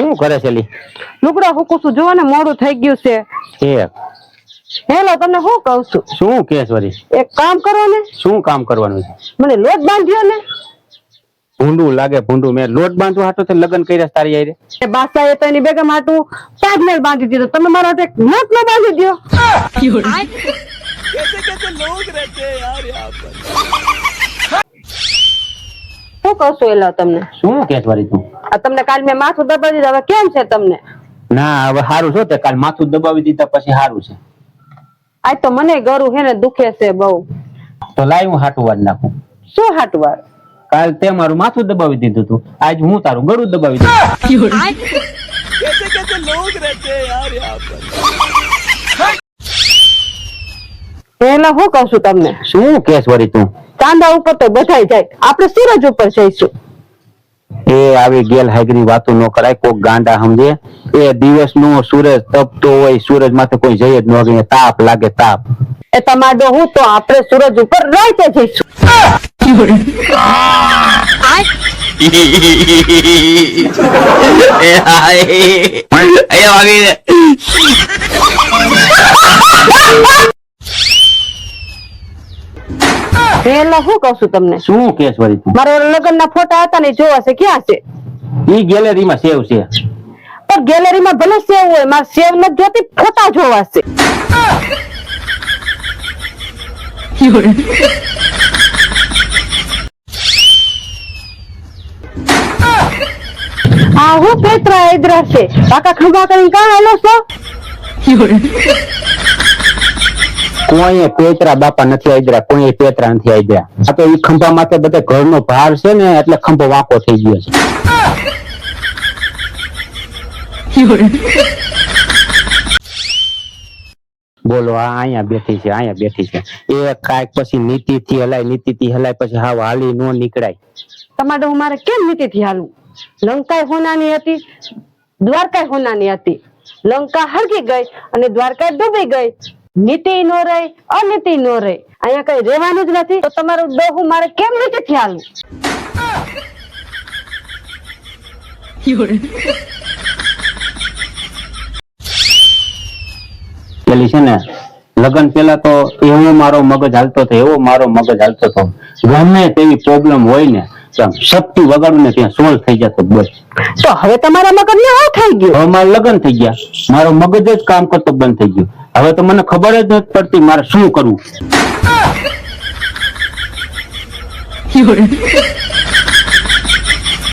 શું કરે છે લી? લુગડા હુકું છું. જોવો ને મોડું થઈ ગયું છે. એ હેલો તમને શું કહું છું? શું કે વળી? એક કામ કરો ને. શું કામ કરવાનું છે? મને લોટ બાંધ્યો ને. ભૂંડું લાગે ભૂંડું. મેં લોટ બાંધવા હાટો તે લગન કર્યા તારી હારે? એ બાસા એ તો એની બેગમ હાટું તાજમહેલ બાંધી દીધો. તમે મારા હાટુ એક લોટ ન બાંધી દ્યો. શું કહું છું એલા તમને. શું કે તું? તમને કાલ મેં માથું દબાવી દીધું હવે કેમ છે તમને? ના હવે સારું છો તે કાલ માથું દબાવી દીધા પછી સારું છે. આજ તો મને ગરું હે ને દુખે છે બહુ. તો લાય હું હાટું નાખું. શું હાટું વાર કાલ તે મારું માથું દબાવી દીધું તું. આજ હું તારું ગળું દબાવી દીધું એલા હું કહું છું તમને? શું કેસ વળી તું? ચાંદા ઉપર તો બધાય જાય. આપણે સુરજ ઉપર જઈશું. એ આવી ગેલ હાજરી વાતો ન કરાય કોક ગાંડા સમજે. એ દિવસનું સૂરજ તપતો હોય સૂરજ માથે કોઈ જઈ જ ન શકે તાપ લાગે તાપ. એ તમારો હું તો આપણે સૂરજ ઉપર રાતે જઈશું. એલા શું કહું છું તમને? શું કેસ વળી? તું મારા લગ્ન ના ફોટા હતા ને જોવા છે ક્યાં છે? ઈ ગેલેરીમાં સેવ છે. પણ ગેલેરીમાં ભલે સેવ હોય માર સેવ નથી જોતી ફોટા જોવા છે. આ હું પેત્રા એદરા છે. કાકા ખંભા કરીને કાં હાલો છો? કોઈ પેતરા બાપા નથી આદરા કોઈ પેતરા નથી આદરા આ તો ઈ ખંભા માથે બધે ઘરનો ભાર છે ને, એટલે ખંભો વાંકો થઈ ગયો છે. બોલો, આ અહીંયા બેઠી છે, અહીંયા બેઠી છે. એ કાંઈક પછી નીતિ થી હલાય નીતિ થી હલાય, પછી હાવ હાલી નો નીકળાય. તમારે હું મારે કેમ નીતિથી હાલું? લંકા હોનાની હતી દ્વારકા હોનાની હતી. લંકા હરકી ગઈ અને દ્વારકા ડૂબી ગઈ. નીતિ નો રહી, અનીતિ નો રહી. અહીંયા કઈ રહેવાનું જ નથી. તો તમારું ડોહું મારે કેમ નથી ખ્યાલ પેલી છે ને, લગ્ન પેલા તો એવો મારો મગજ હાલતો હતો, એવો મારો મગજ હાલતો હતો. ગમે તેવી પ્રોબ્લેમ હોય ને શક્તિ વગાડું ને ત્યાં સોલ થઈ જતો બસ. તો હવે તમારા મગજ ને આ થઈ ગયું? હવે મારા લગ્ન થઈ ગયા. મારો મગજ જ કામ કરતો બંધ થઈ ગયો. હવે તો મને ખબર જ નથી પડતી મારે શું કરવું.